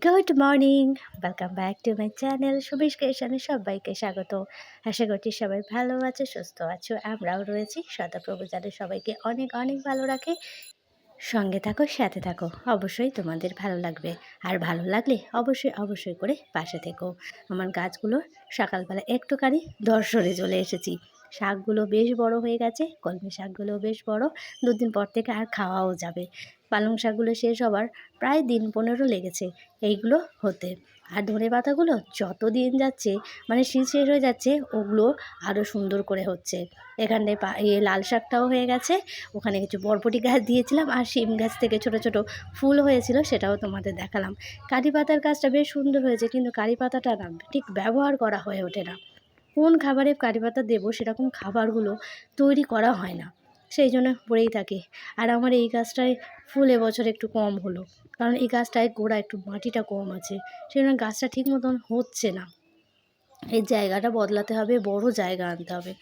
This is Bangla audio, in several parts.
Good morning welcome back to my channel Subesh ক্রিয়েশনে সবাইকে স্বাগত। আশা করছি সবাই ভালো আছে, সুস্থ আছো, আমরাও রয়েছি। সদাপ্রভু যাদের সবাইকে অনেক অনেক ভালো রাখে। সঙ্গে থাকো, সাথে থাকো। অবশ্যই তোমাদের ভালো লাগবে। আর ভালো লাগলে অবশ্যই অবশ্যই করে পাশে থেকো। আমার গাছগুলো সকালবেলা একটুখানি দর্শনে চলে এসেছি। শাকগুলো বেশ বড় হয়ে গেছে, কলমি শাকগুলো বেশ বড়। দুদিন পর থেকে আর খাওয়াও যাবে। পালং শাকগুলো শেষ হবার প্রায় দিন পনেরো লেগেছে এইগুলো হতে। আর ধনে পাতাগুলো যত দিন যাচ্ছে মানে শীত শেষ হয়ে যাচ্ছে, ওগুলো আরও সুন্দর করে হচ্ছে। এখানটায় পা ইয়ে লাল শাকটাও হয়ে গেছে, ওখানে কিছু বরবটি গাছ দিয়েছিলাম, আর শিম গাছ থেকে ছোট ছোট ফুল হয়েছিল সেটাও তোমাদের দেখালাম। কারি পাতার গাছটা বেশ সুন্দর হয়েছে, কিন্তু কারি পাতাটা না, ঠিক ব্যবহার করা হয়ে ওঠে না। কোন খাবারে কারি পাতা দেবো সেরকম খাবারগুলো তৈরি করা হয় না। সেই জন্য পড়েই থাকে। আর আমার এই গাছটায় ফুল এবছর একটু কম হলো। কারণ এই গাছটায় গোড়া একটু মাটিটা কম আছে। সেই জন্য গাছটা ঠিক মতন হচ্ছে না। এই জায়গাটা বদলাতে হবে, বড় জায়গা আনতে হবে।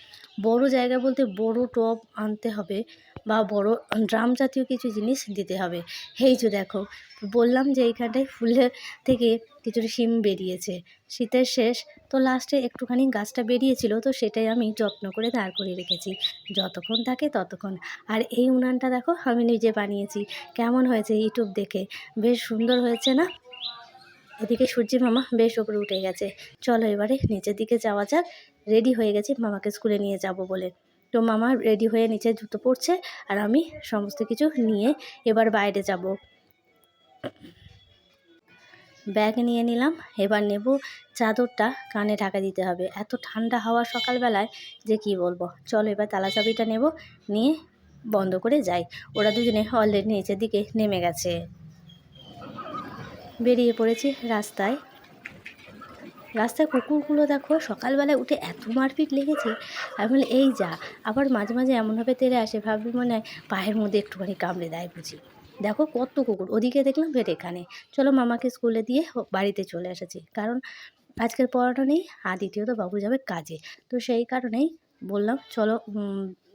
বড় জায়গা বলতে বড় টব আনতে হবে বা বড় ড্রাম জাতীয় কিছু জিনিস দিতে হবে। এই যে দেখো, বললাম যে এইখানটায় ফুলের থেকে কিছুটা শিম বেরিয়েছে। শীতের শেষ, তো লাস্টে একটুখানি গাছটা বেরিয়েছিল, তো সেটাই আমি যত্ন করে দাঁড় করিয়ে রেখেছি। যতক্ষণ থাকে ততক্ষণ। আর এই উনানটা দেখো, আমি নিজে বানিয়েছি। কেমন হয়েছে ইউটিউব দেখে? বেশ সুন্দর হয়েছে না? এদিকে সূর্যি মামা বেশ ওপরে উঠে গেছে। চলো এবারে নিচের দিকে যাওয়া যাক। রেডি হয়ে গেছি মামাকে স্কুলে নিয়ে যাব বলে। তো মামা রেডি হয়ে নিচে জুতো পরছে আর আমি সমস্ত কিছু নিয়ে এবার বাইরে যাব। ব্যাগ নিয়ে নিলাম, এবার নেব চাদরটা কানে ঢাকা দিতে হবে। এত ঠান্ডা হাওয়া সকালবেলায়, যে কি বলব? চলো এবার তালা চাবিটা নেব, নিয়ে বন্ধ করে যাই। ওরা দুজনে অলরেডি নিচের দিকে নেমে গেছে। বেরিয়ে পড়েছি রাস্তায়। রাস্তায় কুকুরগুলো দেখো, সকালবেলায় উঠে এত মারপিট লেগেছে। আমি বলি, এই যা, আবার মাঝে মাঝে এমনভাবে তেড়ে আসে, ভাবি মনে হয় পায়ের মধ্যে একটুখানি কামড়ে দেয় বুঝি। দেখো কত কুকুর, ওদিকে দেখলাম ফের এখানে। চলো মামাকে স্কুলে দিয়ে বাড়িতে চলে এসেছি। কারণ আজকের পড়াটা নেই, আর দ্বিতীয়ত বাবু যাবে কাজে। তো সেই কারণেই বললাম, চলো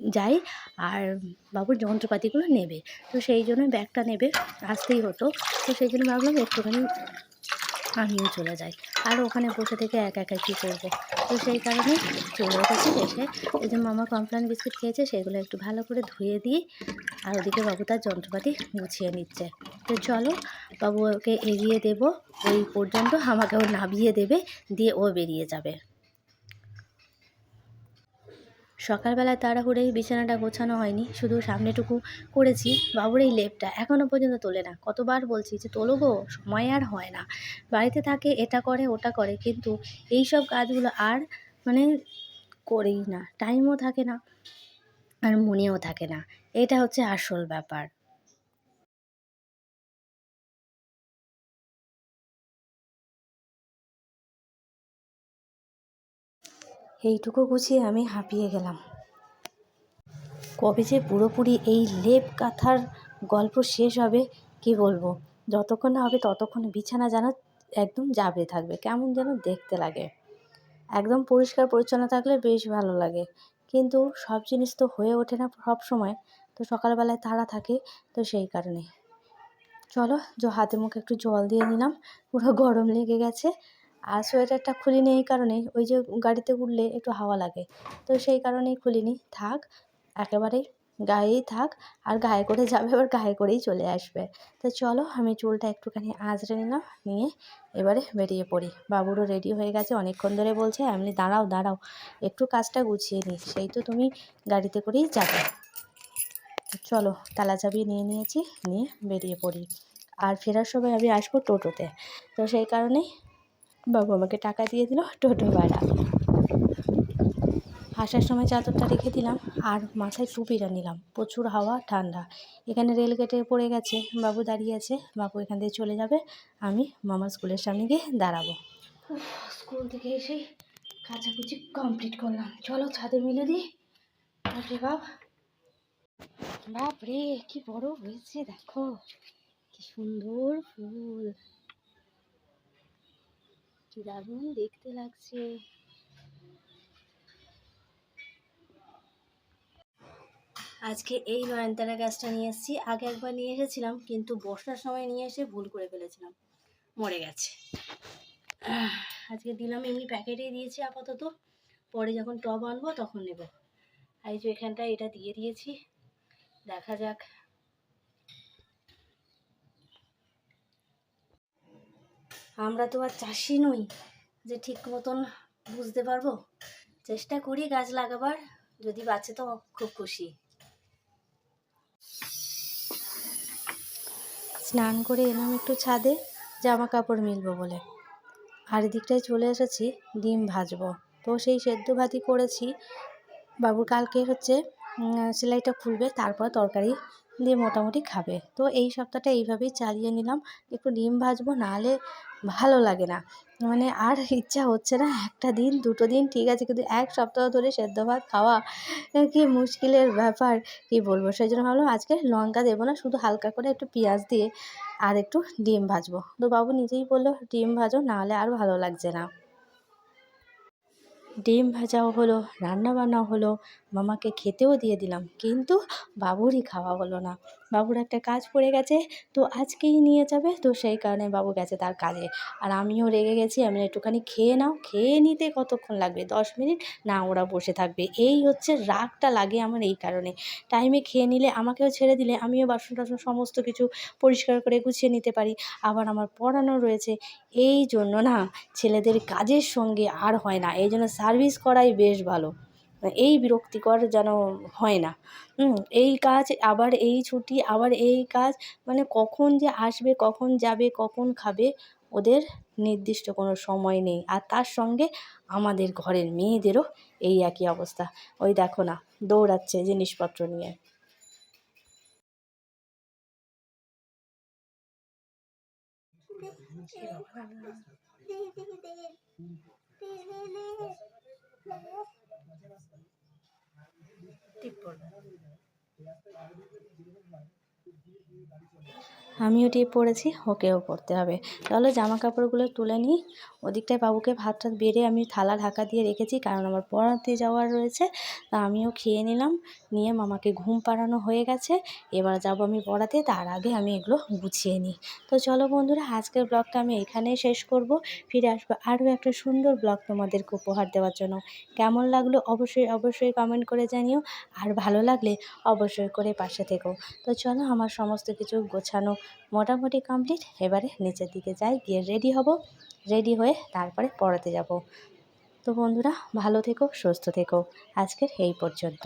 যাই। আর বাবুর যন্ত্রপাতিগুলো নেবে। তো সেই জন্য ব্যাগটা নেবে, আসতেই হতো। তো সেই জন্য ভাবলাম একটুখানি আমিও চলে যাই। আর ওখানে বসে থেকে একা একা কী করব? তো সেই কারণে চলে এসেছি এসে এই যে মামা কমপ্লেন বিস্কিট খেয়েছে, সেগুলো একটু ভালো করে ধুয়ে দিই। আর ওদিকে বাবু তার যন্ত্রপাতি গুছিয়ে নিচ্ছে। তো চলো বাবু ওকে এগিয়ে দেব। ওই পর্যন্ত আমাকে ও নামিয়ে দেবে, দিয়ে ও বেরিয়ে যাবে। সকালবেলায় তাড়াহুড়োই বিছানাটা গোছানো হয়নি, শুধু সামনেটুকু করেছি। বাবুর এই লেপটা এখনও পর্যন্ত তোলে না। কতবার বলছি যে তোলো গো, সময় আর হয় না। বাড়িতে থাকে, এটা করে, ওটা করে, কিন্তু এই সব কাজগুলো আর মানে করেই না। টাইমও থাকে না আর মনেও থাকে না। এটা হচ্ছে আসল ব্যাপার। এইটুকু গুছিয়ে আমি হাঁপিয়ে গেলাম। কবে যে পুরোপুরি এই লেপ কাঁথার গল্প শেষ হবে, কি বলব? যতক্ষণ না হবে ততক্ষণ বিছানা যেন একদম যাবে থাকবে, কেমন যেন দেখতে লাগে। একদম পরিষ্কার পরিচ্ছন্ন থাকলে বেশ ভালো লাগে। কিন্তু সব জিনিস তো হয়ে ওঠে না সব সময়, তো সকালবেলায় তাড়া থাকে তো সেই কারণে। চলো হাতে মুখে একটু জল দিয়ে নিলাম, পুরো গরম লেগে গেছে। আর সোয়েটারটা খুলিনি এই কারণে ওই যে গাড়িতে উঠলে একটু হাওয়া লাগে। তো সেই কারণেই খুলিনি। থাক, একেবারেই গায়েই থাক। আর গায়ে করে যাবে, আবার গায়ে করেই চলে আসবে। তো চলো, আমি চুলটা একটুখানি আঁচড়ে নিলাম, নিয়ে এবারে বেরিয়ে পড়ি। বাবুরও রেডি হয়ে গেছে, অনেকক্ষণ ধরে বলছে, এমনি দাঁড়াও দাঁড়াও, একটু কাজটা গুছিয়ে নিই সেই তো তুমি গাড়িতে করেই যাবে। চলো, তালা চাবি নিয়ে নিয়েছি, নিয়ে বেরিয়ে পড়ি। আর ফেরার সময় আমি আসব টোটোতে। তো সেই কারণেই বাবু আমাকে টাকা দিয়ে দিল, টোটো ভাড়া। আসার সময় চাদরটা রেখে দিলাম, আর মাথায় টুপিটা নিলাম। প্রচুর হাওয়া, ঠান্ডা। এখানে রেলগেটে পড়ে গেছে, বাবু দাঁড়িয়ে আছে। বাবু এখান থেকে চলে যাবে, আমি মামার স্কুলের সামনে গিয়ে দাঁড়াবো। স্কুল থেকে এসেই কাচাকুচি কমপ্লিট করলাম। চলো ছাদে মিলে দিই। আরে বাপ। বাপ রে কি বড় হয়েছে, দেখো। কি সুন্দর ফুল। কি দারুণ দেখতে লাগছে। আজকে এই নয়নতারা গাছটা নিয়ে এসেছি। আগে একবার নিয়ে এসেছিলাম, কিন্তু বর্ষার সময় নিয়ে এসে ভুল করে ফেলেছিলাম। মরে গেছে। আজকে দিলাম, এমনি প্যাকেটেই দিয়েছি আপাতত। পরে যখন টব আনব তখন নেব। এই যে এখানটায় এটা দিয়ে দিয়েছি। দেখা যাক আমরা তো আর চাষি নই, যে ঠিক মতন বুঝতে পারব? চেষ্টা করি গাছ লাগাবার, যদি বাঁচে তো খুব খুশি। স্নান করে এলাম একটু ছাদে জামা কাপড় মিলবো বলে। আর এদিকটায় চলে এসেছি, ডিম ভাজবো। তো সেই সেদ্ধ ভাতই করেছি। বাবু কালকে হচ্ছে সেলাইটা খুলবে, তারপর তরকারি দিয়ে মোটামুটি খাবে। তো এই সপ্তাহটা এইভাবেই চালিয়ে নিলাম। একটু ডিম ভাজবো, নাহলে ভালো লাগে না। মানে আর ইচ্ছা হচ্ছে না একটা দিন, দুটো দিন, ঠিক আছে, কিন্তু এক সপ্তাহ ধরে সেদ্ধ ভাত খাওয়া কি মুশকিলের ব্যাপার, কি বলব? সেই জন্য ভাবলাম আজকে লঙ্কা দেবো না, শুধু হালকা করে একটু পেঁয়াজ দিয়ে আর একটু ডিম ভাজবো। তো বাবু নিজেই বলল, ডিম ভাজো, নাহলে আর ভালো লাগছে না। ডিম ভাজাও হলো, রান্না বান্নাও হলো, মামাকে খেতেও দিয়ে দিলাম। কিন্তু বাবুরই খাওয়া হলো না। বাবুর একটা কাজ পড়ে গেছে, তো আজকেই নিয়ে যাবে, তো সেই কারণে বাবু গেছে তার কাজে। আর আমিও রেগে গেছি, আমি একটুখানি খেয়ে নাও, খেয়ে নিতে কতক্ষণ লাগবে? দশ মিনিট? না, ওরা বসে থাকবে। এই হচ্ছে রাগটা লাগে আমার এই কারণে। টাইমে খেয়ে নিলে, আমাকেও ছেড়ে দিলে, আমিও বাসন টাসন সমস্ত কিছু পরিষ্কার করে গুছিয়ে নিতে পারি। আবার আমার পড়ানো রয়েছে এই জন্য না ছেলেদের কাজের সঙ্গে আর হয় না। এই জন্য সার্ভিস করাই বেশ ভালো। এই বিরক্তিকর যেন হয় না। এই কাজ, আবার এই ছুটি, আবার এই কাজ মানে কখন যে আসবে, কখন যাবে, কখন খাবে, ওদের নির্দিষ্ট কোনো সময় নেই। আর তার সঙ্গে আমাদের ঘরের মেয়েদেরও এই একই অবস্থা। ওই দেখো না, দৌড়াচ্ছে জিনিসপত্র নিয়ে। tipo আমিও টিপ পড়েছি ওকেও পড়তে হবে। তাহলে জামা কাপড়গুলো তুলে নিই। ওদিকটায় বাবুকে ভাত টাত বেড়ে আমি থালা ঢাকা দিয়ে রেখেছি, কারণ আমার পড়াতে যাওয়ার রয়েছে। তা আমিও খেয়ে নিলাম, নিয়ে মামাকে ঘুম পাড়ানো হয়ে গেছে। এবার যাব আমি পড়াতে, তার আগে আমি এগুলো গুছিয়ে নিই। তো চলো বন্ধুরা, আজকের ব্লগটা আমি এখানেই শেষ করব। ফিরে আসব আরও একটা সুন্দর ব্লগ তোমাদেরকে উপহার দেওয়ার জন্য। কেমন লাগল অবশ্যই অবশ্যই কমেন্ট করে জানিও। আর ভালো লাগলে অবশ্যই করে পাশে থেকো। তো চলো, আমার সমস্ত কিছু গোছানো মোটামুটি কমপ্লিট এবারে নিচের দিকে যাই, গিয়ে রেডি হব। রেডি হয়ে তারপরে পড়াতে যাব। তো বন্ধুরা, ভালো থেকো, সুস্থ থেকো। আজকের এই পর্যন্ত।